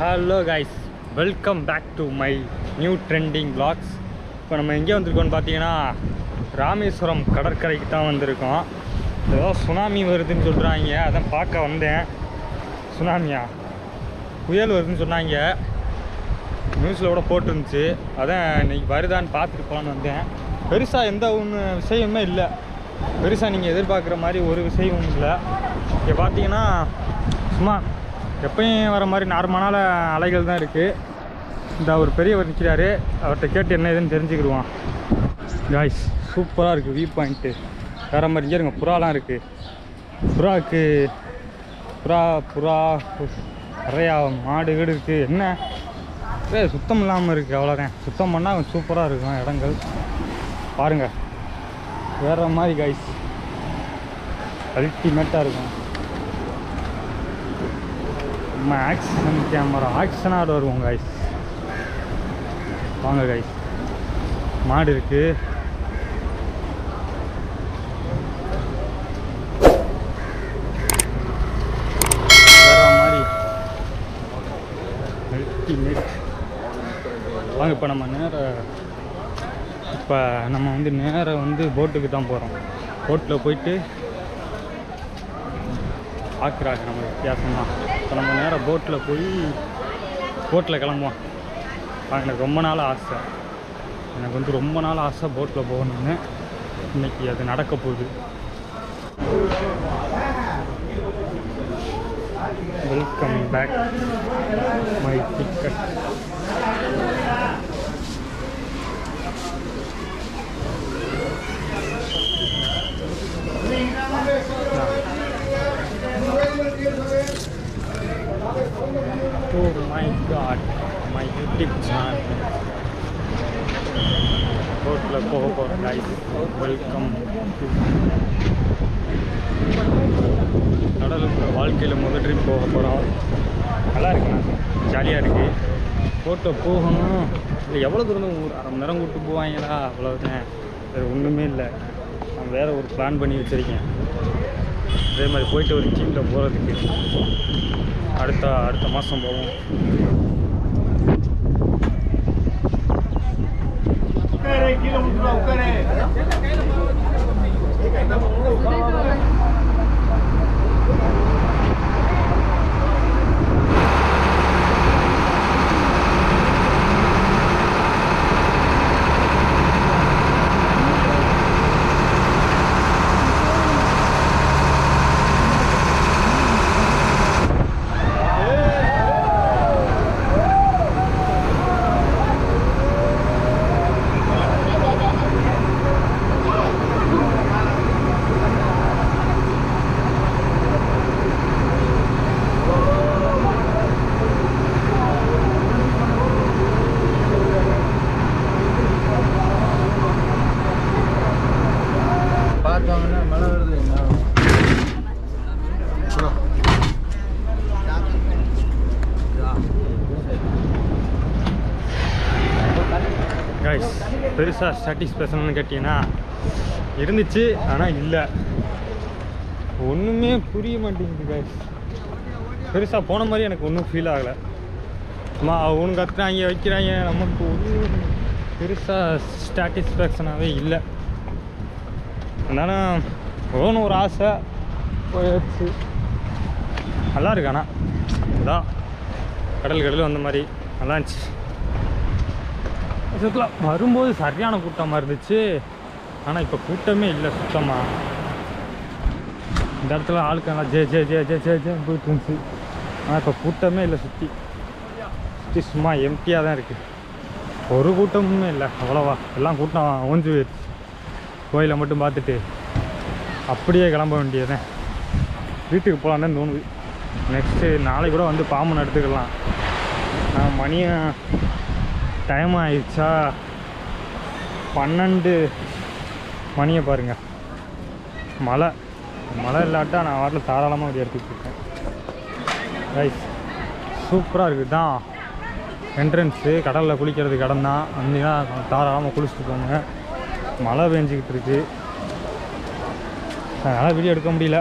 Hello guys welcome back to my new trending blogs இப்போ நம்ம எங்கே வந்திருக்கோம்னு பார்த்தீங்கன்னா ராமேஸ்வரம் கடற்கரைக்கு தான் வந்திருக்கோம். ஏதோ சுனாமி வருதுன்னு சொல்கிறாங்க அதான் பார்க்க வந்தேன். சுனாமியா? புயல் வருதுன்னு சொன்னாங்க. நியூஸில் கூட போட்டுருந்துச்சு. அதான் இன்னைக்கு வருதான்னு பார்த்துட்டு போகலான்னு வந்தேன். பெருசாக எந்த ஒன்று விஷயமே இல்லை. பெருசாக நீங்கள் எதிர்பார்க்குற மாதிரி ஒரு விஷயமும் இல்லை. இங்கே பார்த்தீங்கன்னா சும்மா எப்பயும் வர மாதிரி நார்மலான அலைகள் தான் இருக்குது இந்த ஒரு பெரியவர் நிற்கிறாரு அவர்கிட்ட கேட்டு என்ன ஏதுன்னு தெரிஞ்சுக்கிடுவான் காய்ஸ் சூப்பராக இருக்குது வியூ பாயிண்ட்டு வேறு மாதிரி இங்கே இருங்க புறாலாம் இருக்குது புறாவுக்கு புறா புறா நிறையா மாடு வீடு இருக்குது என்ன? ஏ சுத்தம் இல்லாமல் இருக்குது அவ்வளோதான் சுத்தம் பண்ணால் கொஞ்சம் சூப்பராக இருக்கும் இடங்கள். பாருங்கள் வேறு மாதிரி காய்ஸ் அல்டிமேட்டாக இருக்கும். நம்ம ஆக்ஷன் கேமரா ஆக்ஷனாக வருவோம் கைஸ் வாங்க கைஸ் மாடு இருக்குது வாங்க இப்போ நம்ம நேராக இப்போ நம்ம வந்து நேராக வந்து போட்டுக்கு தான் போகிறோம் போட்டில் போயிட்டு பார்க்குறாங்க நம்ம வித்தியாசமாக இப்போ நம்ம நேராக போட்டில் போய் போட்டில் கிளம்புவோம். எனக்கு ரொம்ப நாள் ஆசை. எனக்கு வந்து ரொம்ப நாள் ஆசை போட்டில் போகணுன்னு இன்னைக்கு அது நடக்க போகுது. Welcome back my ticket my my YouTube channel ரோட்டில் போக போகிறோம் கைஸ் வெல்கம் கடலுக்கு வாழ்க்கையில் முதல் ட்ரிப் போக போகிறோம் நல்லா இருக்குண்ணா. ஜாலியாக இருக்குது போட்டோ போகணும். இல்லை எவ்வளோ தூரம் ஒரு அரை மணி நேரம் கூப்பிட்டு போவாங்களா? அவ்வளோதான் வேறு ஒன்றுமே இல்லை. நான் வேறு ஒரு பிளான் பண்ணி வச்சுருக்கேன். அதே மாதிரி போயிட்டு ஒரு டீமில் போகிறதுக்கு அடுத்த அடுத்த மாதம் போவோம். એક કિલોમીટર ઉપર பெருசாக சாட்டிஸ்ஃபேக்ஷன் கேட்டிங்கன்னா இருந்துச்சு ஆனால் இல்லை. ஒன்றுமே புரிய மாட்டேங்குது கைஸ் பெருசாக போன மாதிரி எனக்கு ஒன்றும் ஃபீல் ஆகலை. சும்மா அவனு கத்துறாங்க வைக்கிறாங்க நமக்கு ஒன்றும் பெருசாக சாட்டிஸ்ஃபேக்ஷனாகவே இல்லை. அதனால் ஒன்று ஒரு ஆசை போயாச்சு. நல்லா இருக்கு ஆனால் அதான் கடல் கடல் வந்த மாதிரி. நல்லா இருந்துச்சு. இதுக்கெல்லாம் வரும்போது சரியான கூட்டமாக இருந்துச்சு. ஆனால் இப்போ கூட்டமே இல்லை சுத்தமாக இந்த இடத்துல ஆளுக்கு நல்லா ஜே ஜே ஜே ஜே ஜே ஜே போயிட்டு இருந்துச்சு ஆனால் இப்போ கூட்டமே இல்லை சுற்றி சுற்றி சும்மா எம்டியாக தான் இருக்குது ஒரு கூட்டமுமே இல்லை அவ்வளோவா. எல்லாம் கூட்டம் ஓஞ்சு போயிடுச்சு. கோயிலை மட்டும் பார்த்துட்டு அப்படியே கிளம்ப வேண்டியதுதான். வீட்டுக்கு போகலான்னு தான் தோணுது. நெக்ஸ்ட்டு நாளைக்கு கூட வந்து பாம்பு எடுத்துக்கலாம். நான் மணியும் டைம் ஆயிடுச்சா? பன்னெண்டு மணியை பாருங்க. மழை. மழை இல்லாட்டா நான் வாட்டில் தாராளமாக அப்படி எடுத்துக்கிட்டு இருக்கேன். ரைஸ் சூப்பராக இருக்குது தான் என்ட்ரன்ஸு கடலில் குளிக்கிறது கடன் தான் வந்தீங்கன்னா தாராளமாக குளிச்சுட்டு போங்க. மழை பெஞ்சிக்கிட்டு இருக்கு. அதனால் வீடியோ எடுக்க முடியல.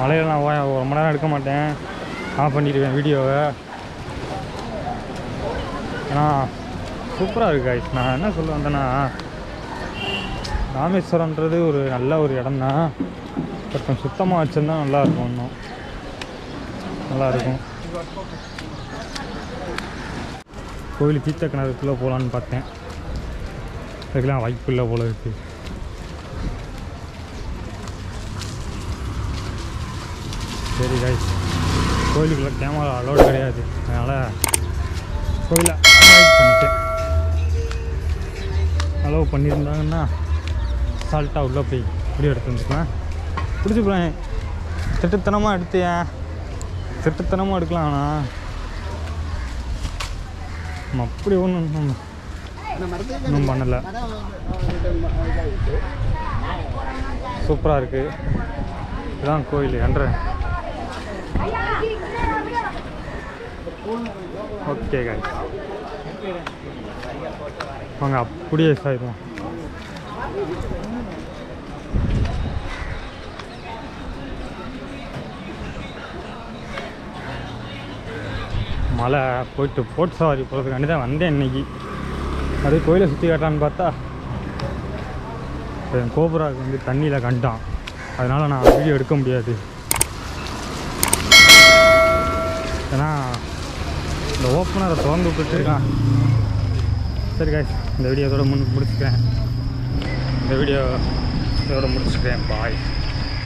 மழையில் நான் ரொம்ப ஒரு மணி நேரம் எடுக்க மாட்டேன். ஆஃப் பண்ணிடுவேன் வீடியோவை ஏன்னா சூப்பராக இருக்குது guys. நான் என்ன சொல்ல வந்தேன்னா ராமேஸ்வரம்ன்றது ஒரு நல்ல ஒரு இடம் தான் கொஞ்சம் சுத்தமாக வச்சுருந்தா நல்லா இருக்கும் இன்னும். நல்லா இருக்கும். கோயில் தீர்த்த கிணறுக்குள்ளே போகலான்னு பார்த்தேன். அதுக்கெல்லாம் வாய்ப்பு இல்லை போல இருக்கு. சரி காய்ஸ் கோயிலுக்குள்ளே கேமரா அலோடு கிடையாது. அதனால் கோயிலை அலோவ் பண்ணியிருந்தாங்கன்னா சால்ட்டாக உள்ளே போய் இப்படி எடுத்து வந்துக்கலாம் பிடிச்சி போகிறேன் திட்டத்தனமாக எடுத்தியா திட்டத்தனமாக எடுக்கலாம் ஆனால் நம்ம அப்படி ஒன்றும் ஒன்றும் பண்ணலை. சூப்பராக இருக்குது இதுதான் கோயில் என்றேன் ஓகே காய் வாங்க அப்படியே சாயிடுவோம் மலை போயிட்டு போட் சவாரி போகிறதுக்காண்டி தான் வந்தேன் இன்னைக்கு. அது கோயிலை சுற்றி காட்டான்னு பார்த்தா என் கோபுராவுக்கு வந்து தண்ணியில் கண்டான். அதனால் நான் வீடியோ எடுக்க முடியாது. ஏன்னா இந்த ஓப்பனரை திறந்து விட்டுருக்கான் இருக்கான். சரி காய்ச்சி இந்த வீடியோ இதோட முன் முடிச்சுக்கிறேன். இந்த வீடியோ இதோட முடிச்சுக்கிறேன். பாய்